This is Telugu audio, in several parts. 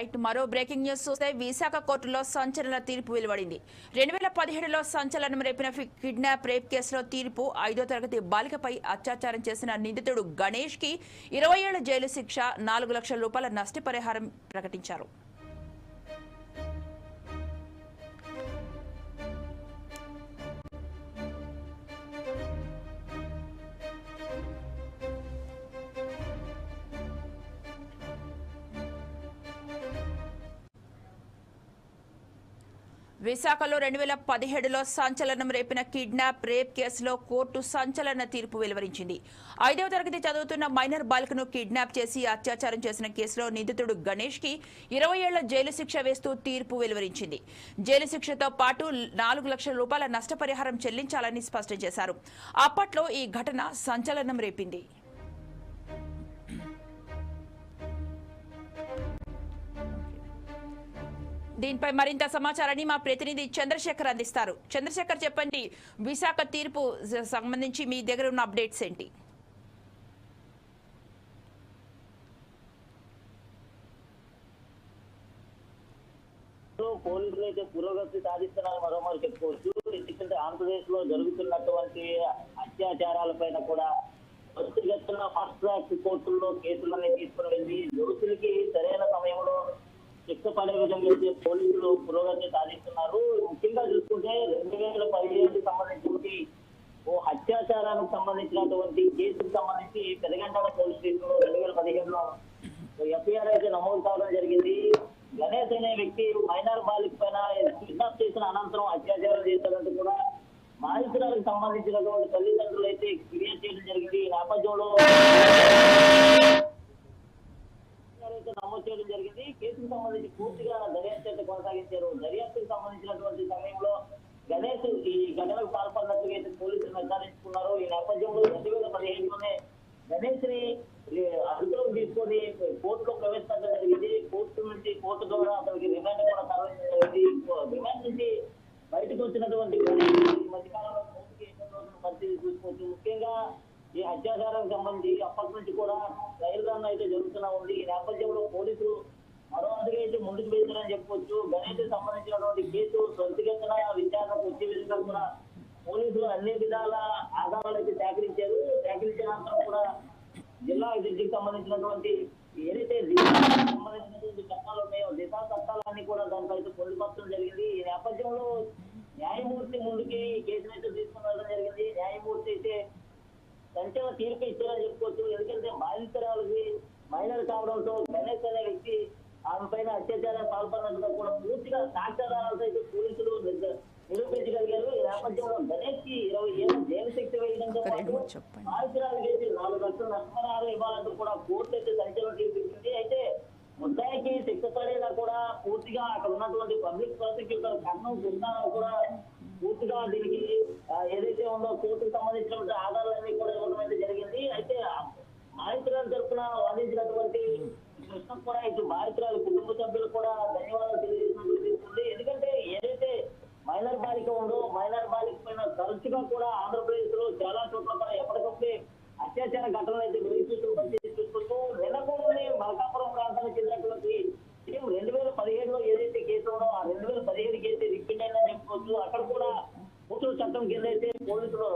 రైట్ మరో బ్రేకింగ్ న్యూస్ చూస్తే విశాఖ కోర్టులో సంచలన తీర్పు వెలువడింది. రెండు వేల పదిహేడులో సంచలనం రేపిన కిడ్నాప్ రేప్ కేసులో తీర్పు ఐదో తరగతి బాలికపై అత్యాచారం చేసిన నిందితుడు గణేష్కి ఇరవై ఏళ్ళ జైలు శిక్ష నాలుగు లక్షల రూపాయల నష్టపరిహారం ప్రకటించారు. విశాఖలో రెండు వేల పదిహేడులో సంచలనం రేపిన కిడ్నాప్ రేప్ కేసులో కోర్టు సంచలన తీర్పు వెలువరించింది. ఐదవ తరగతి చదువుతున్న మైనర్ బాలికను కిడ్నాప్ చేసి అత్యాచారం చేసిన కేసులో నిందితుడు గణేష్కి ఇరవై ఏళ్ళ జైలు శిక్ష వేస్తూ తీర్పు వెలువరించింది. జైలు శిక్షతో పాటు నాలుగు లక్షల రూపాయల నష్టపరిహారం చెల్లించాలని స్పష్టం చేశారు. అప్పట్లో ఈ ఘటన సంచలనం రేపింది. దీనిపై మరింత సమాచారాన్ని మా ప్రతినిధి చంద్రశేఖర్ అందిస్తారు. చంద్రశేఖర్ చెప్పండి విశాఖ తీర్పు సంబంధించి మీ దగ్గర ఉన్న అప్డేట్స్ ఏంటి? పోలీసులు అయితే పురోగతి సాధిస్తున్నారు మరోమారు చెప్పుకోవచ్చు. ఎందుకంటే ఆంధ్రప్రదేశ్లో జరుగుతున్నటువంటి అత్యాచారాలపైన కూడా వ్యక్తిగతంగా ఫాస్ట్ ట్రాక్ కోర్టుల్లో కేసులన్నీ తీసుకుని వెళ్ళి దోషులకి సరైన సమయంలో శిక్ష పడే విధంగా అయితే పోలీసులు పురోగతి సాధిస్తున్నారు. ముఖ్యంగా చూసుకుంటే రెండు వేల పదిహేడుకి సంబంధించినటువంటి ఓ అత్యాచారానికి సంబంధించినటువంటి కేసుకు సంబంధించి పెదగంటాడ పోలీస్ స్టేషన్లో రెండు వేల పదిహేడులో ఎఫ్ఐఆర్ అయితే నమోదు కావడం జరిగింది. గణేష్ అనే వ్యక్తి మైనర్ బాలిక పైన కిడ్నాప్ చేసిన అనంతరం అత్యాచారం చేశారంటూ కూడా బాధితురాలకు సంబంధించినటువంటి తల్లిదండ్రులు అయితే ఫిర్యాదు చేయడం జరిగింది. ఈ నేపథ్యంలో అయితే నమోదు చేయడం జరిగింది కేసుకు సంబంధించి పూర్తిగా దర్యాప్తు అయితే కొనసాగించారు దర్యాప్తుకు సంబంధించినటువంటి సమయంలో గణేష్ ఈ ఘటనకు పాల్పడినట్టుగా అయితే పోలీసులు నిర్ధారించుకున్నారు. ఈ నేపథ్యంలో రెండు వేల పదిహేనులోనే గణేష్ని అదుపులోకి తీసుకొని కోర్టులో ప్రవేశపెట్టడం జరిగింది. కోర్టు నుంచి కోర్టు ద్వారా అతనికి రిమాండ్ కూడా తరలించడం జరిగింది. రిమాండ్ నుంచి బయటకు వచ్చినటువంటి ఈ మధ్యకాలంలో కోర్టుకి పరిస్థితి చూసుకోవచ్చు ముఖ్యంగా ఈ అత్యాచారానికి సంబంధించి అప్పటి నుంచి కూడా రైలు రన్ అయితే జరుగుతున్నా ఉంది. ఈ నేపథ్యంలో పోలీసులు మరో అడుగు అయితే ముందుకు వెళ్తారని చెప్పొచ్చు. గణేష్ సంబంధించినటువంటి కేసు త్వరితగతిన విచారణకు వచ్చే విధంగా కూడా పోలీసులు అన్ని విధాల ఆధారాలు అయితే సేకరించారు. సేకరించిన అనంతరం కూడా జిల్లా అభివృద్ధికి సంబంధించినటువంటి ఏదైతే సంబంధించినటువంటి చట్టాలు ఉన్నాయో దిశా చట్టాలన్నీ కూడా దానిపై పొందుపరచడం జరిగింది. ఈ నేపథ్యంలో న్యాయమూర్తి ముందుకి ఈ కేసును అయితే తీసుకుని జరిగింది. న్యాయమూర్తి అయితే సంచలన తీర్పు ఇచ్చారని చెప్పుకోవచ్చు. ఎందుకంటే బాధితురాలకి మైనర్ కావడంతో గణేష్ అనే వ్యక్తి ఆమె పైన అత్యాచారం పాల్పడినట్టుగా కూడా పూర్తిగా సాక్ష్యాధారాలతో అయితే పోలీసులు నిరూపించగలిగారు. ఈ నేపథ్యంలో గణేష్కి ఇరవై ఏళ్ళ జైలు శిక్ష వేయడంతో పాటు అయితే నాలుగు లక్షల నష్టపరిహారం ఇవ్వాలంటూ కూడా కోర్టు అయితే సంచలనం ఇచ్చింది అయితే ముద్దాయికి శిక్ష పడేలా కూడా పూర్తిగా అక్కడ ఉన్నటువంటి పబ్లిక్ ప్రాసిక్యూటర్ కన్నం కృష్ణారావు కూడా పూర్తిగా దీనికి ఏదైతే ఉందో కోర్టుకు సంబంధించినటువంటి ఆధారాలన్నీ కూడా ఇవ్వడం అయితే జరిగింది. అయితే బాధితురాలు తరఫున వాదించినటువంటి కృష్ణ కూడా ఇటు బాధితురాలు కుటుంబ సభ్యులు కూడా ధన్యవాదాలు తెలియజేసినట్టు ఎందుకంటే ఏదైతే మైనర్ బాలిక ఉందో మైనర్ బాలిక పైన తరచుగా కూడా ఆంధ్రప్రదేశ్లో చాలా చోట్ల కూడా ఎప్పటికప్పుడే అత్యాచార ఘటనలు అయితే వెలుగుతూ చూసుకుంటూ మలకాపురం ప్రాంతానికి చెందినటువంటి టీం రెండు వేల పదిహేడులో ఏదైతే కేసు ఉందో ఆ రెండు వేల పదిహేడు కేసు రిపీట్ అయిందని చెప్పుకోవచ్చు. అక్కడ కూడా కూతురు చట్టం కింద అయితే పోలీసులు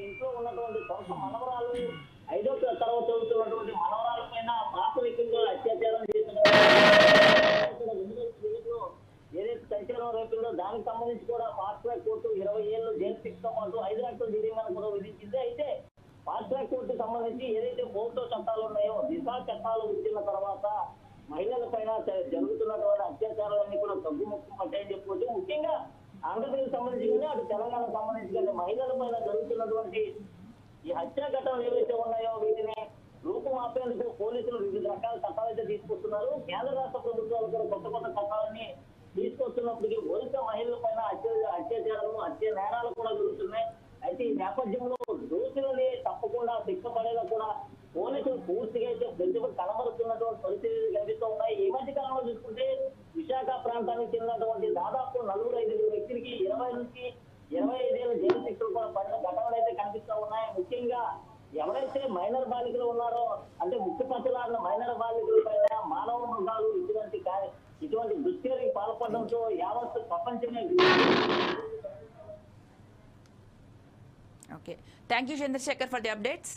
ఇంట్లో ఉన్నటువంటి సొంత మనవరాలు ఐదో తర్వాత చదువుతున్నటువంటి మనవరాల పైన ప్రాథమికంగా అత్యాచారం చేసిన ఏదైతే సంచలనం రేపిందో దానికి సంబంధించి కూడా ఫాస్ట్ ట్రాక్ కోర్టు ఇరవై ఏళ్ళు జైలు శిక్షతో పాటు ఐదు లక్షల జరిమానా కూడా విధించింది. అయితే ఫాస్ట్ ట్రాక్ కోర్టు సంబంధించి ఏదైతే పోక్సో చట్టాలు ఉన్నాయో దిశా చట్టాలు వచ్చిన తర్వాత మహిళల పైన జరుగుతున్నటువంటి అత్యాచారాలన్నీ కూడా తగ్గుముఖం పట్టాయని చెప్పుకోవచ్చు ముఖ్యంగా ఆంధ్రప్రదేశ్ సంబంధించి కానీ అటు సంబంధించి మహిళల పైన జరుగుతున్నటువంటి ఈ హత్యా ఘటనలు ఏవైతే ఉన్నాయో వీటిని రూపుమాపేందుకు పోలీసులు వివిధ రకాల చట్టాలు అయితే తీసుకొస్తున్నారు. కేంద్ర రాష్ట్ర ప్రభుత్వాలు కూడా కొత్త కొత్త చట్టాలని తీసుకొస్తున్నప్పటికీ వరుస మహిళల పైన హత్య అత్యాచారాలు హత్య నేరాలు కూడా జరుగుతున్నాయి. అయితే ఈ నేపథ్యంలో దోషులని తప్పకుండా శిక్ష పడేలా కూడా పోలీసులు పూర్తిగా అయితే ప్రతిభ కనబరుస్తున్నటువంటి పరిస్థితులు కనిపిస్తూ ఉన్నాయి. ఈ మధ్య కాలంలో చూసుకుంటే విశాఖ ప్రాంతానికి చెందినటువంటి దాదాపు నలుగురు ఐదుగురు వ్యక్తులకి ఇరవై నుంచి ఇరవై ఐదేళ్ళ జైలు శిక్షలు కూడా పడిన ఘటనలు అయితే కనిపిస్తూ ఉన్నాయి ఎవరైతే మైనర్ బాలికలు ఉన్నారో అంటే ముఖ్య పచ్చలాడిన మైనర్ బాలికల పైన మానవ మృగాలు ఇటువంటి ఇటువంటి దుశ్చర్యకి పాల్పడడంతో యావత్ ప్రపంచమే okay thank you Chandrasekhar for the updates